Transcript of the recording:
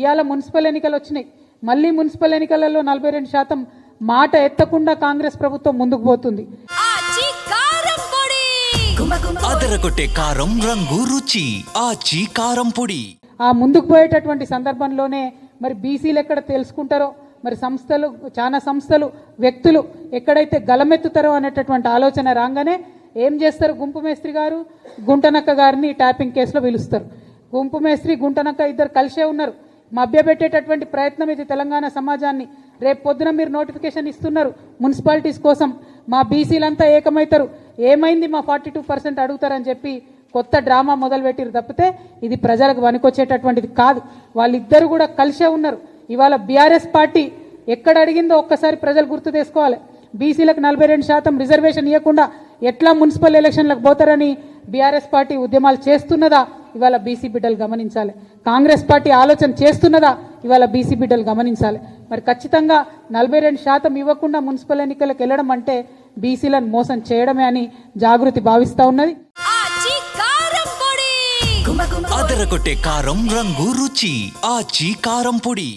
ఇవాళ మున్సిపల్ ఎన్నికలు వచ్చినాయి. మళ్ళీ మున్సిపల్ ఎన్నికలలో నలభై రెండు శాతం మాట ఎత్తకుండా కాంగ్రెస్ ప్రభుత్వం ముందుకు పోతుంది. కారం పొడి. అదరగొట్టే కారం రంగు రుచి ఆచి కారం పొడి. ఆ ముందుకు పోయేటటువంటి సందర్భంలోనే మరి బీసీలు ఎక్కడ తెలుసుకుంటారో మరి సంస్థలు చాలా సంస్థలు వ్యక్తులు ఎక్కడైతే గలమెత్తుతారో అనేటటువంటి ఆలోచన రాగానే ఏం చేస్తారు గుంపు మేస్త్రి గారు? గుంటనక్క గారిని ట్యాపింగ్ కేసులో పిలుస్తారు. గుంపు మేస్త్రి గుంటనక్క ఇద్దరు కలిసే ఉన్నారు. మభ్యపెట్టేటటువంటి ప్రయత్నం ఇది తెలంగాణ సమాజాన్ని. రేపు పొద్దున మీరు నోటిఫికేషన్ ఇస్తున్నారు మున్సిపాలిటీస్ కోసం. మా బీసీలంతా ఏకమవుతారు ఏమైంది మా ఫార్టీ టూ పర్సెంట్ అడుగుతారని చెప్పి కొత్త డ్రామా మొదలుపెట్టిరు తప్పితే ఇది ప్రజలకు వనికొచ్చేటటువంటిది కాదు. వాళ్ళిద్దరు కూడా కలిసే ఉన్నారు. ఇవాళ బీఆర్ఎస్ పార్టీ ఎక్కడ అడిగిందో ఒక్కసారి ప్రజలు గుర్తు తెసుకోవాలి బీసీలకు నలభై రెండు శాతం రిజర్వేషన్ ఇవ్వకుండా ఎట్లా మున్సిపల్ ఎలక్షన్లకు పోతారని బీఆర్ఎస్ పార్టీ ఉద్యమాలు చేస్తున్నదా? ఇవాళ బీసీ బిడ్డలు గమనించాలి. కాంగ్రెస్ పార్టీ ఆలోచన చేస్తున్నదా? ఇవాళ బీసీ బిడ్డలు గమనించాలి. మరి ఖచ్చితంగా నలభై రెండు శాతం ఇవ్వకుండా మున్సిపల్ ఎన్నికలకు వెళ్ళడం అంటే బీసీలను మోసం చేయడమే అని జాగృతి భావిస్తూ ఉన్నది. అదరగొట్టే కారం రంగు రుచి. ఆచి కారం పొడి.